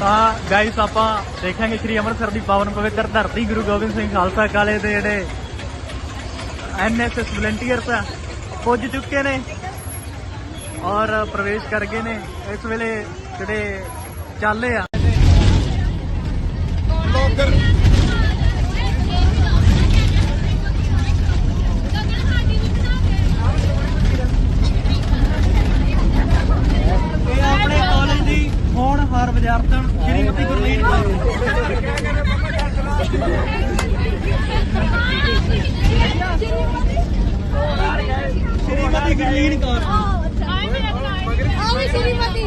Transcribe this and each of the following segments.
ਤਾਂ ਗਾਇਸ ਆਪਾਂ ਦੇਖਾਂਗੇ ਸ੍ਰੀ ਅੰਮ੍ਰਿਤਸਰ ਦੀ ਪਾਵਨ ਪਵਿੱਤਰ ਧਰਤੀ, ਗੁਰੂ ਗੋਬਿੰਦ ਸਿੰਘ ਖਾਲਸਾ ਕਾਲਜ ਦੇ ਜਿਹੜੇ ਐਨਐਸਐਸ ਵਲੰਟੀਅਰਸ ਆ, ਪੁੱਜ ਚੁੱਕੇ ਨੇ ਔਰ ਪ੍ਰਵੇਸ਼ ਕਰ ਗਏ ਨੇ ਇਸ ਵੇਲੇ ਜਿਹੜੇ ਚਾਲੇ ਆ ਇਹ ਆਪਣੇ ਕਾਲਜ ਦੀ ਹੋਣਹਾਰ ਵਿਦਿਆਰਥਣ ਸ਼੍ਰੀਮਤੀ ਗੁਰਲੀਨ ਕੌਰ ਸ਼੍ਰੀਮਤੀ ਗੁਰਲੀਨ ਕੌਰ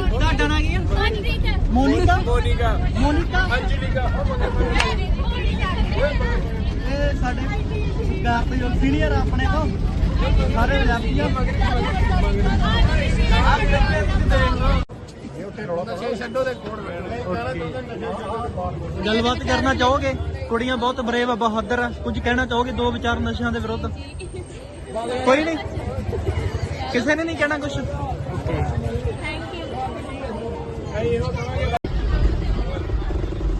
ਤੁਹਾਡਾ ਨਾਂ ਕੀ ਹੈ ਮੋਨਿਕਾ ਮੋਨਿਕਾ? ਮੋਨਿਕਾ ਇਹ ਸਾਡੇ ਸਰਕਾਰ ਸੀਨੀਅਰ ਆਪਣੇ ਤੋਂ। ਸਾਰੇ ਵਿਦਿਆਰਥੀ ਆ। ਗੱਲਬਾਤ ਕਰਨਾ ਚਾਹੋਗੇ? ਕੁੜੀਆਂ ਬਹੁਤ ਬਰੇਵ ਆ ਬਹਾਦਰ ਆ। ਕੁਝ ਕਹਿਣਾ ਚਾਹੋਗੇ ਦੋ ਵਿਚਾਰ ਨਸ਼ਿਆਂ ਦੇ ਵਿਰੁੱਧ? ਕੋਈ ਨਹੀਂ। ਕਿਸੇ ਨੇ ਨਹੀਂ ਕਹਿਣਾ ਕੁਝ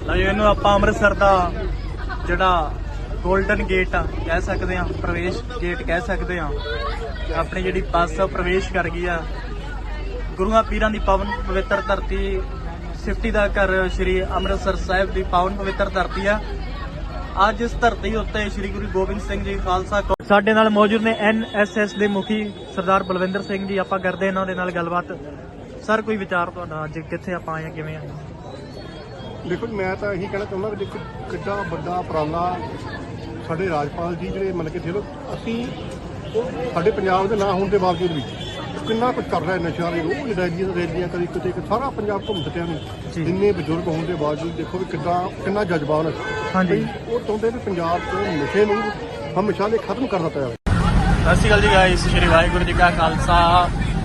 ਲਓ ਜੀ, ਇਹਨੂੰ ਆਪਾਂ ਅੰਮ੍ਰਿਤਸਰ ਦਾ ਜਿਹੜਾ 골ਡਨ ਗੇਟ ਆ ਕਹਿ ਸਕਦੇ ਆ ਪ੍ਰਵੇਸ਼ ਗੇਟ ਕਹਿ ਸਕਦੇ ਆ ਆਪਣੀ ਜਿਹੜੀ ਬੱਸ ਆ ਪ੍ਰਵੇਸ਼ ਕਰ ਗਈ ਆ। ਗੁਰੂਆਂ ਪੀਰਾਂ ਦੀ ਪਾਵਨ ਪਵਿੱਤਰ ਧਰਤੀ ਸਿਫਤੀ ਦਾ ਘਰ ਸ੍ਰੀ ਅੰਮ੍ਰਿਤਸਰ ਸਾਹਿਬ ਦੀ ਪਾਵਨ ਪਵਿੱਤਰ ਧਰਤੀ ਆ। ਅੱਜ ਇਸ ਧਰਤੀ ਉੱਤੇ ਸ੍ਰੀ ਗੁਰੂ ਗੋਬਿੰਦ ਸਿੰਘ ਜੀ ਖਾਲਸਾ ਕੌ- ਸਾਡੇ ਨਾਲ ਮੌਜੂਦ ਨੇ ਐਨਐਸਐਸ ਦੇ ਮੁਖੀ ਸਰਦਾਰ ਬਲਵਿੰਦਰ ਸਿੰਘ ਜੀ। ਆਪਾਂ ਕਰਦੇ ਇਹਨਾਂ ਦੇ ਨਾਲ ਗੱਲਬਾਤ। ਸਰ ਕੋਈ ਵਿਚਾਰ ਤੁਹਾਡਾ ਅੱਜ ਕਿੱਥੇ ਆਪਾਂ ਆਏ ਆ ਕਿਵੇਂ ਆ? ਦੇਖੋ ਜੀ, ਮੈਂ ਤਾਂ ਇਹੀ ਕਹਿਣਾ ਚਾਹੁੰਦਾ ਕਿ ਦੇਖੋ ਕਿੱਡਾ ਵੱਡਾ ਉਪਰਾਲਾ ਸਾਡੇ ਰਾਜਪਾਲ ਜੀ ਜਿਹੜੇ ਮਤਲਬ ਕਿ ਦੇਖੋ ਅਸੀਂ ਸਾਡੇ ਪੰਜਾਬ ਦੇ ਨਾ ਹੋਣ ਦੇ ਬਾਵਜੂਦ ਵੀ ਕਿੰਨਾ ਕੁਝ ਕਰ ਰਿਹਾ ਨਸ਼ਾ ਦੇ ਉਹ ਰੈਲੀਆਂ ਰੈਲੀਆਂ ਕਦੀ ਕਿਤੇ ਸਾਰਾ ਪੰਜਾਬ ਘੁੰਮ ਸਕਿਆ ਜੀ। ਨਹੀਂ ਇੰਨੇ ਬਜ਼ੁਰਗ ਹੋਣ ਦੇ ਬਾਵਜੂਦ ਦੇਖੋ ਵੀ ਕਿੱਦਾਂ ਕਿੰਨਾ ਜਜ਼ਬਾ ਉਹਨਾਂ 'ਚ। ਹਾਂਜੀ। ਵੀ ਉਹ ਚਾਹੁੰਦੇ ਵੀ ਪੰਜਾਬ ਤੋਂ ਨਸ਼ੇ ਨੂੰ ਹਮੇਸ਼ਾ ਲਈ ਖਤਮ ਕਰ ਦਿੱਤਾ ਜਾਵੇ ਸਤਿ ਸ਼੍ਰੀ ਅਕਾਲ ਜੀ ਗਾਇਸ ਸ਼੍ਰੀ ਵਾਹਿਗੁਰੂ ਜੀ ਕਾ ਖਾਲਸਾ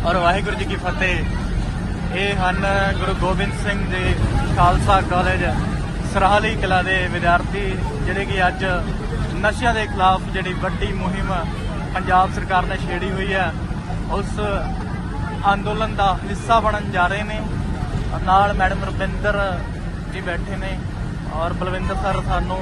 ਔਰ ਵਾਹਿਗੁਰੂ ਜੀ ਕੀ ਫਤਿਹ ਇਹ ਹਨ ਗੁਰੂ ਗੋਬਿੰਦ ਸਿੰਘ ਜੀ ਖਾਲਸਾ ਕਾਲਜ ਸਰਹਾਲੀ ਕਲਾ ਦੇ ਵਿਦਿਆਰਥੀ, ਜਿਹੜੇ ਕਿ ਅੱਜ ਨਸ਼ਿਆਂ ਦੇ ਖਿਲਾਫ ਜਿਹੜੀ ਵੱਡੀ ਮੁਹਿੰਮ ਪੰਜਾਬ ਸਰਕਾਰ ਨੇ ਛੇੜੀ ਹੋਈ ਹੈ, ਉਸ ਅੰਦੋਲਨ ਦਾ ਹਿੱਸਾ ਬਣਨ ਜਾ ਰਹੇ ਨੇ। ਨਾਲ ਮੈਡਮ ਰਵਿੰਦਰ ਜੀ ਬੈਠੇ ਨੇ ਔਰ ਬਲਵਿੰਦਰ ਸਰ ਸਾਨੂੰ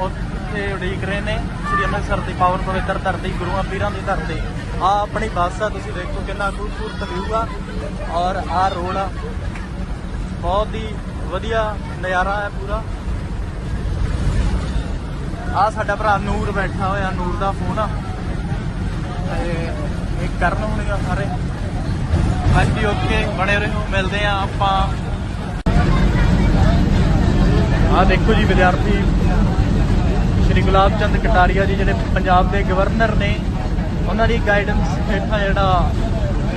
ਉੱਥੇ ਉਡੀਕ ਰਹੇ ਨੇ। ਸ੍ਰੀ ਅੰਮ੍ਰਿਤਸਰ ਦੀ ਪਾਵਨ ਪਵਿੱਤਰ ਧਰਤੀ, ਗੁਰੂਆਂ ਪੀਰਾਂ ਦੀ ਧਰਤੀ। ਆ ਆਪਣੀ ਬੱਸ ਆ, ਤੁਸੀਂ ਦੇਖੋ ਕਿੰਨਾ ਖੂਬਸੂਰਤ ਵਿਊ ਆ ਔਰ ਆ ਰੋਡ ਆ। ਬਹੁਤ ਹੀ ਵਧੀਆ ਨਜ਼ਾਰਾ ਹੈ ਪੂਰਾ। ਆ ਸਾਡਾ ਭਰਾ ਨੂਰ ਬੈਠਾ ਹੋਇਆ, ਨੂਰ ਦਾ ਫੋਨ ਆ। ਤੇ ਇਹ ਕਰਨ ਹੋਣਗੇ ਸਾਰੇ। ਹਾਂਜੀ ਓਕੇ ਬਣੇ ਰਹੋ, ਮਿਲਦੇ ਆ ਆਪਾਂ। ਆ ਦੇਖੋ ਜੀ ਵਿਦਿਆਰਥੀ, ਸ਼੍ਰੀ ਗੁਲਾਬ ਚੰਦ ਕਟਾਰੀਆ ਜੀ ਜਿਹੜੇ ਪੰਜਾਬ ਦੇ ਗਵਰਨਰ ਨੇ, ਉਹਨਾਂ ਦੀ ਗਾਈਡੈਂਸ ਹੇਠਾਂ ਜਿਹੜਾ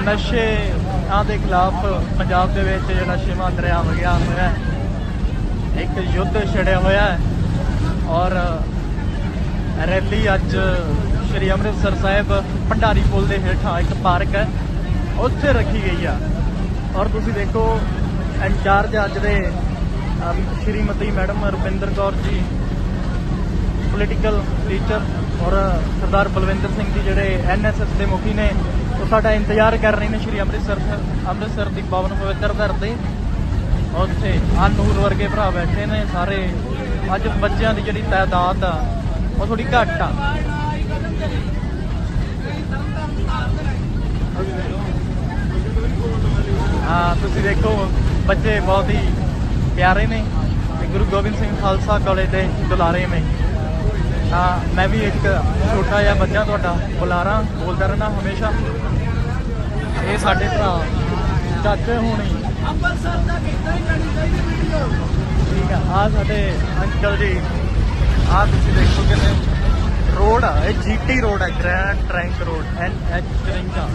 ਨਸ਼ੇ ਆ ਦੇ ਖਿਲਾਫ ਪੰਜਾਬ ਦੇ ਵਿੱਚ ਜਿਹੜਾ ਛੇਵਾਂ ਦਰਿਆ ਵਗਿਆ ਹੋਇਆ ਇੱਕ ਯੁੱਧ ਛੜਿਆ ਹੋਇਆ ਹੈ ਔਰ ਰੈਲੀ ਅੱਜ ਸ਼੍ਰੀ ਅੰਮ੍ਰਿਤਸਰ ਸਾਹਿਬ ਭੰਡਾਰੀ ਪੁਲ ਦੇ ਹੇਠਾਂ ਇੱਕ ਪਾਰਕ ਹੈ, ਉੱਥੇ ਰੱਖੀ ਗਈ ਆ। ਔਰ ਤੁਸੀਂ ਦੇਖੋ, ਇੰਚਾਰਜ ਅੱਜ ਦੇ Shrimati madam Rupinder Kaur ji political teacher ਔਰ ਸਰਦਾਰ ਬਲਵਿੰਦਰ ਸਿੰਘ ਜੀ ਜਿਹੜੇ ਐਨਐਸਐਸ ਦੇ ਮੁਖੀ ਨੇ ਸਾਡਾ ਇੰਤਜ਼ਾਰ ਕਰ ਰਹੇ ਨੇ ਸ਼੍ਰੀ ਅੰਮ੍ਰਿਤਸਰ ਅੰਮ੍ਰਿਤਸਰ ਦੀ ਪਾਵਨ ਪਵਿੱਤਰ ਧਰਤੀ ਉੱਥੇ ਅਨੂਰ ਵਰਗੇ ਭਰਾ ਬੈਠੇ ਨੇ ਸਾਰੇ। ਅੱਜ ਬੱਚਿਆਂ ਦੀ ਜਿਹੜੀ ਤਾਦਾਦ ਆ, ਉਹ ਥੋੜੀ ਘੱਟ ਆ। ਹਾਂ, ਤੁਸੀਂ ਦੇਖੋ, ਬੱਚੇ ਬਹੁਤ ਹੀ ਪਿਆਰੇ ਨੇ। ਗੁਰੂ ਗੋਬਿੰਦ ਸਿੰਘ ਖਾਲਸਾ ਕਾਲਜ ਦੇ ਦੁਲਾਰੇ ਨੇ। ਹਾਂ ਮੈਂ ਵੀ ਇੱਕ ਛੋਟਾ ਜਿਹਾ ਬੱਚਾ ਤੁਹਾਡਾ, ਬੁਲਾਰਾ, ਬੋਲਦਾ ਰਹਿਣਾ ਹਮੇਸ਼ਾ। ਇਹ ਸਾਡੇ ਭਰਾ, ਚਾਚੇ ਹੋਣੀ। ਠੀਕ ਆ ਆ ਸਾਡੇ ਅੰਕਲ ਜੀ। ਆ ਤੁਸੀਂ ਦੇਖੋ ਕਿੰਨੇ ਰੋਡ ਆ, ਇਹ ਜੀਟੀ ਰੋਡ ਹੈ grand trunk road, N H 53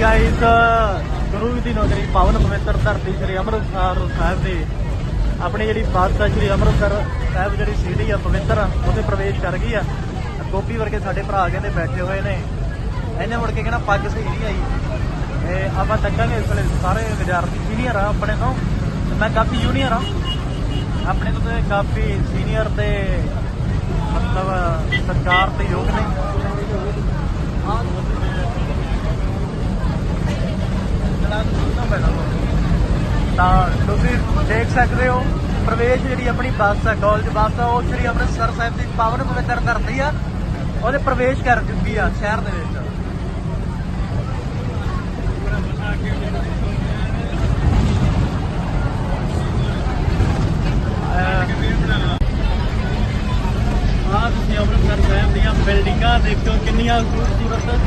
guys ਗੁਰੂ ਦੀ ਨਗਰੀ ਪਾਵਨ ਪਵਿੱਤਰ ਧਰਤੀ ਸ੍ਰੀ ਅੰਮ੍ਰਿਤਸਰ ਸਾਹਿਬ ਦੀ। ਆਪਣੀ ਜਿਹੜੀ ਬੱਸ ਸ੍ਰੀ ਅੰਮ੍ਰਿਤਸਰ ਸਾਹਿਬ ਜਿਹੜੀ ਸਿਟੀ ਆ, ਪਵਿੱਤਰ ਉਹਦੇ ਪ੍ਰਵੇਸ਼ ਕਰ ਗਈ ਆ। ਗੋਪੀ ਵਰਗੇ ਸਾਡੇ ਭਰਾ ਕਹਿੰਦੇ ਬੈਠੇ ਹੋਏ ਨੇ। ਇਹਨੇ ਮੁੜ ਕੇ ਕਹਿੰਦਾ ਪੱਗ ਸਹੀ ਨਹੀਂ ਆਈ। ਇਹ ਆਪਾਂ ਚੱਕਾਂਗੇ ਇਸ ਵੇਲੇ ਸਾਰੇ ਵਿਦਿਆਰਥੀ ਸੀਨੀਅਰ ਆ ਆਪਣੇ ਤੋਂ। ਮੈਂ ਕਾਫੀ ਜੂਨੀਅਰ ਆ। ਆਪਣੇ ਤੋਂ ਕਾਫੀ ਸੀਨੀਅਰ ਤੇ ਮਤਲਬ ਸਰਕਾਰ ਤੇ ਯੋਗ ਨੇ। ਤਾਂ ਤੁਸੀਂ ਦੇਖ ਸਕਦੇ ਹੋ, ਪ੍ਰਵੇਸ਼ ਜਿਹੜੀ ਆਪਣੀ ਬੱਸ ਹੈ ਕਾਲਜ ਬੱਸ ਆ, ਉਹ ਸ੍ਰੀ ਅੰਮ੍ਰਿਤਸਰ ਸਾਹਿਬ ਦੀ ਪਾਵਨ ਪਵਿੱਤਰ ਧਰਤੀ ਆ। ਉਹਦੇ ਪ੍ਰਵੇਸ਼ ਕਰ ਚੁੱਕੀ ਆ ਸ਼ਹਿਰ ਦੇ ਵਿੱਚ। ਆ ਤੁਸੀਂ ਅੰਮ੍ਰਿਤਸਰ ਸਾਹਿਬ ਦੀਆਂ ਬਿਲਡਿੰਗਾਂ ਦੇਖੋ, ਕਿੰਨੀਆਂ ਖੂਬਸੂਰਤ,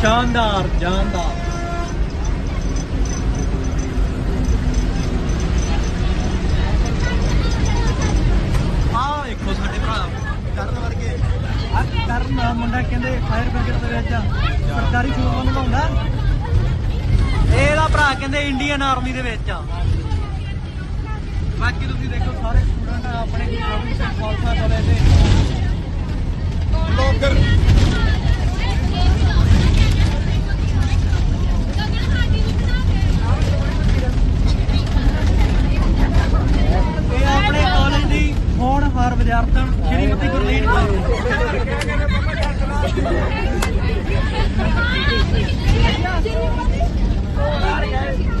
ਸ਼ਾਨਦਾਰ, ਜਾਨਦਾਰ ਆ ਦੇਖੋ ਸਾਡੇ ਭਰਾ ਕਰਨ ਵਰਗੇ ਆ ਮੁੰਡਾ ਕਹਿੰਦੇ ਫਾਇਰ ਬ੍ਰਿਗੇਡ ਦੇ ਵਿੱਚ ਸਰਕਾਰੀ ਸ਼ੋਰੂਮ ਨਿਭਾਉਂਦਾ ਇਹਦਾ ਭਰਾ ਕਹਿੰਦੇ ਇੰਡੀਅਨ ਆਰਮੀ ਦੇ ਵਿੱਚ। ਆ ਬਾਕੀ ਤੁਸੀਂ ਦੇਖੋ ਸਾਰੇ ਸਟੂਡੈਂਟ ਆਪਣੇ ਗੋਬਿੰਦ ਖਾਲਸਾ ਕਾਲਜ ਦੇ। ਬਲੌਗਰ ਇਹ ਆਪਣੇ ਕਾਲਜ ਦੀ ਹੋਣਹਾਰ ਵਿਦਿਆਰਥਣ ਸ਼੍ਰੀਮਤੀ ਗੁਰਲੀਨ ਕੌਰ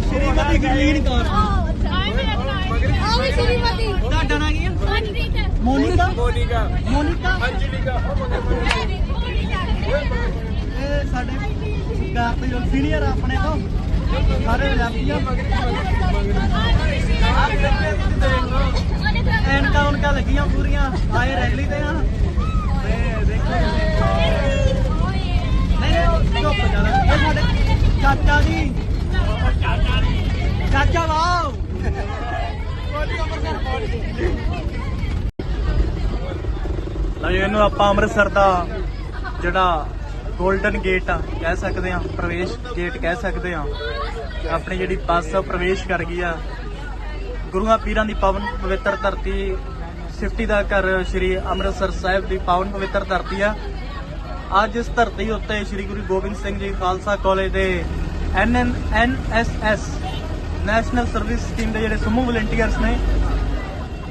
ਸ਼੍ਰੀਮਤੀ ਗੁਰਲੀਨ ਕੌਰ ਤੁਹਾਡਾ ਨਾਂ ਕੀ ਹੈ ਮੋਨਿਕਾ। ਮੋਨਿਕਾ? ਮੋਨਿਕਾ। ਇਹ ਸਾਡੇ ਦੇ ਜੋ ਸੀਨੀਅਰ ਆਪਣੇ ਤੋਂ। ਸਾਰੇ ਵਿਦਿਆਰਥੀ ਆ। ਐਨਕਾਂ ਉਨਕਾਂ ਲੱਗੀਆਂ ਪੂਰੀਆਂ ਆਏ ਰੈਲੀ ਤੇ ਆ। ਤੇ ਦੇਖੋ ਨਹੀਂ ਨਹੀਂ ਉਹ ਚੁੱਪ ਜਾਣਾ ਇਹ ਸਾਡੇ ਚਾਚਾ ਜੀ ਚਾਚਾ ਵਾਓ ਜਿਹਨੂੰ ਆਪਾਂ ਅੰਮ੍ਰਿਤਸਰ ਦਾ ਜਿਹੜਾ 골ਡਨ ਗੇਟ ਆ, ਕਹਿ ਸਕਦੇ ਆ ਪ੍ਰਵੇਸ਼ ਗੇਟ ਕਹਿ ਸਕਦੇ ਆ ਆਪਣੀ ਜਿਹੜੀ ਬੱਸ ਆ ਪ੍ਰਵੇਸ਼ ਕਰ ਗਈ ਆ। ਗੁਰੂਆਂ ਪੀਰਾਂ ਦੀ ਪਾਵਨ ਪਵਿੱਤਰ ਧਰਤੀ, ਸਿਫਤੀ ਦਾ ਘਰ ਸ੍ਰੀ ਅੰਮ੍ਰਿਤਸਰ ਸਾਹਿਬ ਦੀ ਪਾਵਨ ਪਵਿੱਤਰ ਧਰਤੀ ਆ। ਅੱਜ ਇਸ ਧਰਤੀ ਉੱਤੇ ਸ੍ਰੀ ਗੁਰੂ ਗੋਬਿੰਦ ਸਿੰਘ ਜੀ ਖਾਲਸਾ ਕਾਲਜ ਦੇ N N S S national service scheme ਦੇ ਜਿਹੜੇ ਸਮੂਹ ਵਲੰਟੀਅਰਸ ਨੇ,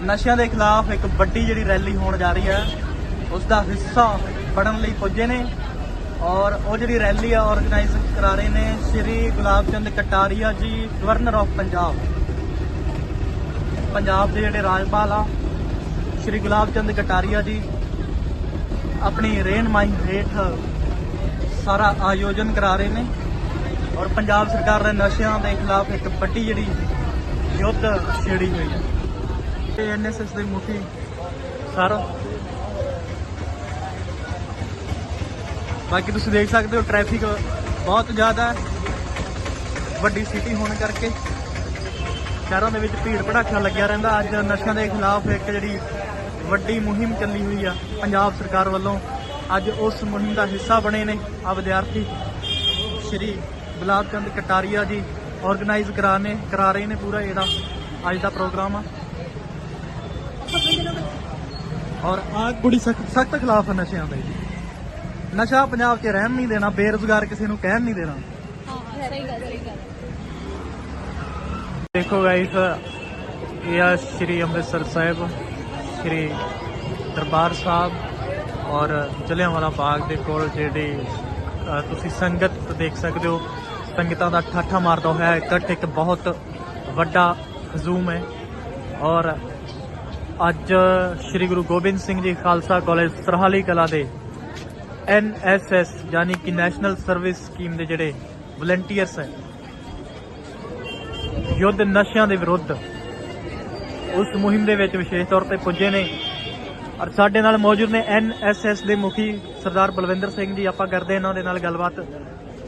ਨਸ਼ਿਆਂ ਦੇ ਖਿਲਾਫ ਇੱਕ ਵੱਡੀ ਜਿਹੜੀ ਰੈਲੀ ਹੋਣ ਜਾ ਰਹੀ ਹੈ ਉਸ ਦਾ ਹਿੱਸਾ ਬਣਨ ਲਈ ਪੁੱਜੇ ਨੇ ਔਰ ਉਹ ਜਿਹੜੀ ਰੈਲੀ ਆ ਆਰਗੇਨਾਈਜ਼ ਕਰਾ ਰਹੇ ਨੇ ਸ੍ਰੀ ਗੁਲਾਬ ਚੰਦ ਕਟਾਰੀਆ ਜੀ ਗਵਰਨਰ ਆਫ ਪੰਜਾਬ। ਪੰਜਾਬ ਦੇ ਜਿਹੜੇ ਰਾਜਪਾਲ ਆ, ਸ੍ਰੀ ਗੁਲਾਬ ਚੰਦ ਕਟਾਰੀਆ ਜੀ, ਆਪਣੀ ਰਹਿਨਮਾਈ ਹੇਠ ਸਾਰਾ ਆਯੋਜਨ ਕਰਾ ਰਹੇ ਨੇ ਔਰ ਪੰਜਾਬ ਸਰਕਾਰ ਦੇ ਨਸ਼ਿਆਂ ਦੇ ਖਿਲਾਫ ਇੱਕ ਵੱਡੀ ਜਿਹੜੀ ਯੁੱਧ ਛੇੜੀ ਹੋਈ ਹੈ। ਇਹ ਐਨਐਸਐਸ ਦੇ ਮੁਖੀ ਸਰ ਬਾਕੀ ਤੁਸੀਂ ਦੇਖ ਸਕਦੇ ਹੋ ਟ੍ਰੈਫਿਕ ਬਹੁਤ ਜ਼ਿਆਦਾ ਵੱਡੀ ਸਿਟੀ ਹੋਣ ਕਰਕੇ। ਸ਼ਹਿਰਾਂ ਦੇ ਵਿੱਚ ਭੀੜ ਭੜਾਕਾ ਲੱਗਿਆ ਰਹਿੰਦਾ। ਅੱਜ ਨਸ਼ਿਆਂ ਦੇ ਖਿਲਾਫ ਇੱਕ ਜਿਹੜੀ ਵੱਡੀ ਮੁਹਿੰਮ ਚੱਲੀ ਹੋਈ ਆ ਪੰਜਾਬ ਸਰਕਾਰ ਵੱਲੋਂ। ਅੱਜ ਉਸ ਮੁਹਿੰਮ ਦਾ ਹਿੱਸਾ ਬਣੇ ਨੇ ਆ ਵਿਦਿਆਰਥੀ ਸ਼੍ਰੀ ਗੁਲਾਬ ਚੰਦ ਕਟਾਰੀਆ ਜੀ। ਆਰਗੇਨਾਈਜ਼ ਕਰਾਣੇ ਕਰਾ ਰਹੇ ਨੇ ਪੂਰਾ ਇਹਦਾ। ਅੱਜ ਦਾ ਪ੍ਰੋਗਰਾਮ ਆ। ਔਰ ਆਗ ਬੜੀ ਸਖਤ ਸਖਤ ਖਿਲਾਫ ਆ ਨਸ਼ਿਆਂ ਦੇ। ਨਸ਼ਾ ਪੰਜਾਬ 'ਚ ਰਹਿਣ ਨਹੀਂ ਦੇਣਾ ਬੇਰੁਜ਼ਗਾਰ ਕਿਸੇ ਨੂੰ ਕਹਿਣ ਨਹੀਂ ਦੇਣਾ। ਦੇਖੋ ਗਾਇਸ ਇਹ ਆ ਸ਼੍ਰੀ ਅੰਮ੍ਰਿਤਸਰ ਸਾਹਿਬ ਸ਼੍ਰੀ ਦਰਬਾਰ ਸਾਹਿਬ ਔਰ ਜਲਿਆਂਵਾਲਾ ਬਾਗ ਦੇ ਕੋਲ ਜਿਹੜੀ ਅ, ਤੁਸੀਂ ਸੰਗਤ ਦੇਖ ਸਕਦੇ ਹੋ ਸੰਗਤਾਂ ਦਾ ਠਾਠਾ ਮਾਰਦਾ ਹੋਇਆ ਇਕੱਠ ਇੱਕ ਬਹੁਤ ਵੱਡਾ ਹਜ਼ੂਮ ਹੈ ਔਰ ਅੱਜ ਸ਼੍ਰੀ ਗੁਰੂ ਗੋਬਿੰਦ ਸਿੰਘ ਜੀ ਖਾਲਸਾ ਕਾਲਜ ਸਰਹਾਲੀ ਕਲਾ ਦੇ ਐਨਐਸਐਸ ਯਾਨੀ ਕਿ ਨੈਸ਼ਨਲ ਸਰਵਿਸ ਸਕੀਮ ਦੇ ਜਿਹੜੇ ਵਲੰਟੀਅਰਸ ਹੈ, ਯੁੱਧ ਨਸ਼ਿਆਂ ਦੇ ਵਿਰੁੱਧ ਉਸ ਮੁਹਿੰਮ ਦੇ ਵਿੱਚ ਵਿਸ਼ੇਸ਼ ਤੌਰ ਤੇ ਪੁੱਜੇ ਨੇ। ਔਰ ਸਾਡੇ ਨਾਲ ਮੌਜੂਦ ਨੇ ਐਨਐਸਐਸ ਦੇ ਮੁਖੀ ਸਰਦਾਰ ਬਲਵਿੰਦਰ ਸਿੰਘ ਜੀ। ਆਪਾਂ ਕਰਦੇ ਇਹਨਾਂ ਦੇ ਨਾਲ ਗੱਲਬਾਤ।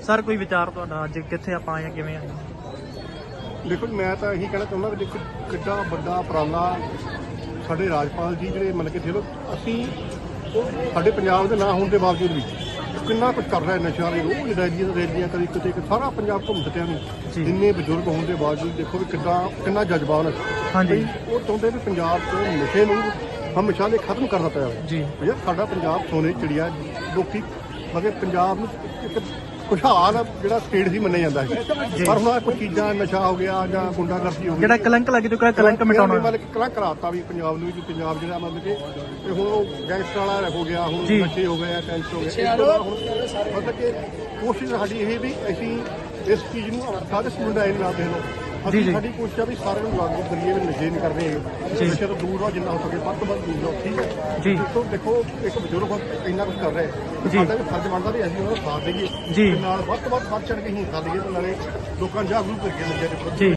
ਸਰ, ਕੋਈ ਵਿਚਾਰ ਤੁਹਾਡਾ ਅੱਜ ਕਿੱਥੇ ਆਪਾਂ ਆਏ ਹਾਂ, ਕਿਵੇਂ ਆਏ ਦੇਖੋ ਮੈਂ ਤਾਂ ਇਹੀ ਕਹਿਣਾ ਚਾਹੁੰਦਾ ਕਿ ਕਿੱਡਾ ਵੱਡਾ ਉਪਰਾਲਾ ਸਾਡੇ ਰਾਜਪਾਲ ਜੀ ਜਿਹੜੇ ਮਤਲਬ ਕਿ ਦੇਖੋ ਅਸੀਂ ਸਾਡੇ ਪੰਜਾਬ ਦੇ ਨਾ ਹੋਣ ਦੇ ਬਾਵਜੂਦ ਵੀ ਕਿੰਨਾ ਕੁਝ ਕਰ ਰਿਹਾ ਨਸ਼ਿਆਂ ਦੇ ਰੋਜ਼ ਰੈਲੀਆਂ ਰੈਲੀਆਂ ਕਦੀ ਕਿਤੇ ਸਾਰਾ ਪੰਜਾਬ ਘੁੰਮ ਸਕਿਆ ਜੀ। ਨਹੀਂ ਇੰਨੇ ਬਜ਼ੁਰਗ ਹੋਣ ਦੇ ਬਾਵਜੂਦ ਦੇਖੋ ਵੀ ਕਿੱਡਾ ਕਿੰਨਾ ਜਜ਼ਬਾ 'ਚ। ਹਾਂਜੀ। ਉਹ ਚਾਹੁੰਦੇ ਵੀ ਪੰਜਾਬ ਤੋਂ ਨਸ਼ੇ ਨੂੰ ਹਮੇਸ਼ਾ ਲਈ ਖਤਮ ਕਰਨਾ ਪਿਆ ਜੀ ਸਾਡਾ ਪੰਜਾਬ ਸੋਨੇ ਚਿੜੀਆ ਲੋਕੀ ਮਗਰ ਪੰਜਾਬ ਨੂੰ ਇੱਕ ਖੁਸ਼ਹਾਲ ਜਿਹੜਾ ਸਟੇਟ ਸੀ ਮੰਨਿਆ ਜਾਂਦਾ ਹੈ ਪਰ ਹੁਣ ਕੁਝ ਚੀਜ਼ਾਂ ਨਸ਼ਾ ਹੋ ਗਿਆ ਜਾਂ ਗੁੰਡਾਗਰਦੀ ਹੋ ਗਈ। ਜਿਹੜਾ ਕਲੰਕ ਲੱਗ ਚੁੱਕਾ ਕਲੰਕ ਮਿਟਾਉਣਾ ਮਤਲਬ ਕਿ ਕਲੰਕ ਕਰਾਤਾ ਵੀ ਪੰਜਾਬ ਨੂੰ ਵੀ ਕਿ ਪੰਜਾਬ ਜਿਹੜਾ ਮਤਲਬ ਕਿ ਤੇ ਹੁਣ ਉਹ ਗੈਂਗਸਟਰ ਵਾਲਾ ਹੋ ਗਿਆ ਹੁਣ ਜੀ। ਨਸ਼ੇ ਹੋ ਗਏ ਆ ਟੈਂਸ ਹੋ ਗਏ। ਇਸ ਤੋਂ ਬਾਅਦ ਹੁਣ ਮਤਲਬ ਕਿ ਕੋਸ਼ਿਸ਼ ਸਾਡੀ ਇਹ ਵੀ ਅਸੀਂ ਇਸ ਚੀਜ਼ ਨੂੰ ਸਾਰੇ ਸਟੂਡੈਂਟ ਆਏ ਨਾ ਦੇ ਲੋ ਜੀ, ਜੀ। ਅਸੀਂ ਸਾਡੀ ਕੋਸ਼ਿਸ਼ ਆ ਵੀ ਸਾਰਿਆਂ ਨੂੰ ਲਾਗੂ ਕਰੀਏ ਵੀ ਨਸ਼ੇ ਨਹੀਂ ਕਰਦੇ ਜੀ। ਨਸ਼ੇ ਤੋਂ ਦੂਰ ਰਹੋ ਜਿੰਨਾ ਹੋ ਸਕੇ ਵੱਧ ਤੋਂ ਵੱਧ ਦੂਰ ਰਹੋ ਠੀਕ ਹੈ ਜੀ। ਦੇਖੋ ਦੇਖੋ ਇੱਕ ਬਜ਼ੁਰਗ ਇੰਨਾ ਕੁਝ ਕਰ ਰਿਹਾ ਹੈ ਜੀ। ਸਾਡਾ ਵੀ ਫਰਜ਼ ਬਣਦਾ ਵੀ ਅਸੀਂ ਉਹਦਾ ਸਾਥ ਦੇਈਏ ਜੀ। ਤੇ ਨਾਲ ਵੱਧ ਤੋਂ ਵੱਧ ਵੱਧ ਚੜ ਕੇ ਹਿੰਸਾ ਦੇਈਏ ਤੇ ਨਾਲੇ ਲੋਕਾਂ ਨੂੰ ਜਾਗਰੂਕ ਕਰੀਏ ਨਸ਼ੇ ਦੇ ਪ੍ਰਤੀ ਜੀ